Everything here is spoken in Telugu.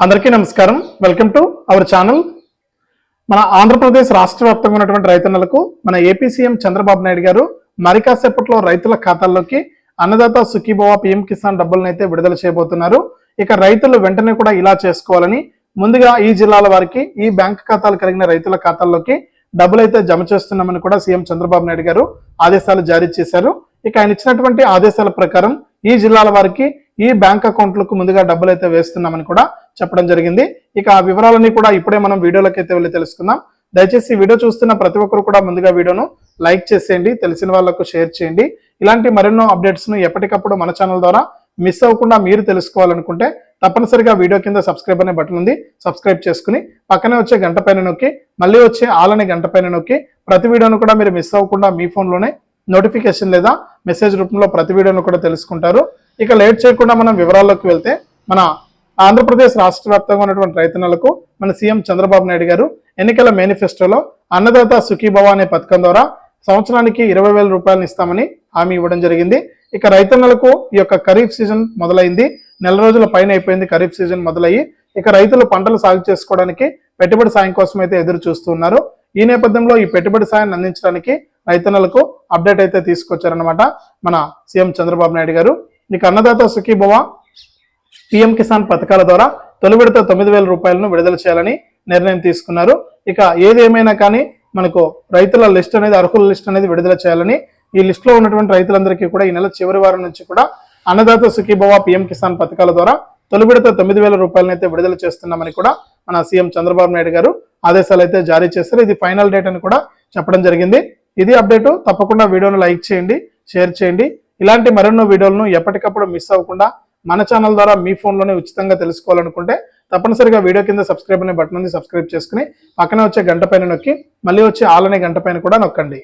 అందరికీ నమస్కారం. వెల్కమ్ టు అవర్ ఛానల్ మన ఆంధ్రప్రదేశ్ రాష్ట్ర వ్యాప్తంగా ఉన్నటువంటి రైతన్నలకు మన ఏపీ సీఎం చంద్రబాబు నాయుడు గారు మరి కాసేపట్లో రైతుల ఖాతాల్లోకి అన్నదాత సుఖీభవ పిఎం కిసాన్ డబ్బులను అయితే విడుదల చేయబోతున్నారు. ఇక రైతులు వెంటనే కూడా ఇలా చేసుకోవాలని ముందుగా ఈ జిల్లాల వారికి ఈ బ్యాంక్ ఖాతాలు కలిగిన రైతుల ఖాతాల్లోకి డబ్బులు అయితే జమ చేస్తున్నామని కూడా సీఎం చంద్రబాబు నాయుడు గారు ఆదేశాలు జారీ చేశారు. ఇక ఆయన ఇచ్చినటువంటి ఆదేశాల ప్రకారం ఈ జిల్లాల వారికి ఈ బ్యాంక్ అకౌంట్లకు ముందుగా డబ్బులు అయితే వేస్తున్నామని కూడా చెప్పడం జరిగింది. ఇక ఆ వివరాలన్నీ కూడా ఇప్పుడే మనం వీడియోలోకి అయితే వెళ్ళి తెలుసుకుందాం. దయచేసి వీడియో చూస్తున్న ప్రతి ఒక్కరు కూడా ముందుగా వీడియోను లైక్ చేసేయండి తెలిసిన వాళ్ళకు షేర్ చేయండి. ఇలాంటి మరెన్నో అప్డేట్స్ను ఎప్పటికప్పుడు మన ఛానల్ ద్వారా మిస్ అవ్వకుండా మీరు తెలుసుకోవాలనుకుంటే తప్పనిసరిగా వీడియో కింద సబ్స్క్రైబ్ అనే బటన్ ఉంది. సబ్స్క్రైబ్ చేసుకుని పక్కనే వచ్చే గంట పైన నొక్కి మళ్ళీ వచ్చే ఆల్ అనే గంట పైన నొక్కి ప్రతి వీడియోను కూడా మీరు మిస్ అవ్వకుండా మీ ఫోన్లోనే నోటిఫికేషన్ లేదా మెసేజ్ రూపంలో ప్రతి వీడియోను కూడా తెలుసుకుంటారు. ఇక లేట్ చేయకుండా మనం వివరాల్లోకి వెళ్తే మన ఆంధ్రప్రదేశ్ రాష్ట్ర వ్యాప్తంగా ఉన్నటువంటి రైతన్నలకు మన సీఎం చంద్రబాబు నాయుడు గారు ఎన్నికల మేనిఫెస్టోలో అన్నదాత సుఖీభవ అనే పథకం ద్వారా సంవత్సరానికి ఇరవై వేల రూపాయలను ఇస్తామని హామీ ఇవ్వడం జరిగింది. ఇక రైతన్నలకు ఈ యొక్క ఖరీఫ్ సీజన్ మొదలైంది. నెల రోజుల పైన అయిపోయింది ఖరీఫ్ సీజన్ మొదలయ్యి ఇక రైతులు పంటలు సాగు చేసుకోవడానికి పెట్టుబడి సాయం కోసం అయితే ఎదురు చూస్తున్నారు ఈ నేపథ్యంలో ఈ పెట్టుబడి సాయాన్ని అందించడానికి రైతన్నలకు అప్డేట్ అయితే తీసుకొచ్చారనమాట మన సీఎం చంద్రబాబు నాయుడు గారు. ఇక అన్నదాత సుఖీభవ పీఎం కిసాన్ పథకాల ద్వారా తొలి విడత తొమ్మిది వేల రూపాయలను విడుదల చేయాలని నిర్ణయం తీసుకున్నారు. ఇక ఏదేమైనా కానీ మనకు రైతుల లిస్ట్ అనేది అర్హుల లిస్ట్ అనేది విడుదల చేయాలని ఈ లిస్ట్లో ఉన్నటువంటి రైతులందరికీ కూడా ఈ నెల చివరి వారం నుంచి కూడా అన్నదాత సుఖీభవ పిఎం కిసాన్ పథకాల ద్వారా తొలి విడత తొమ్మిది వేల రూపాయలను అయితే విడుదల చేస్తున్నామని కూడా మన సీఎం చంద్రబాబు నాయుడు గారు ఆదేశాలు అయితే జారీ చేశారు. ఇది ఫైనల్ డేట్ అని కూడా చెప్పడం జరిగింది. ఇది అప్డేటు. తప్పకుండా వీడియోను లైక్ చేయండి షేర్ చేయండి. ఇలాంటి మరెన్నో వీడియోలను ఎప్పటికప్పుడు మిస్ అవ్వకుండా మన ఛానల్ ద్వారా మీ ఫోన్లోనే ఉచితంగా తెలుసుకోవాలనుకుంటే తప్పనిసరిగా వీడియో కింద సబ్స్క్రైబ్ అనే బటన్ ఉంది సబ్స్క్రైబ్ చేసుకుని పక్కనే వచ్చే గంట పైన నొక్కి మళ్ళీ వచ్చే ఆల్ అనే గంట పైన కూడా నొక్కండి.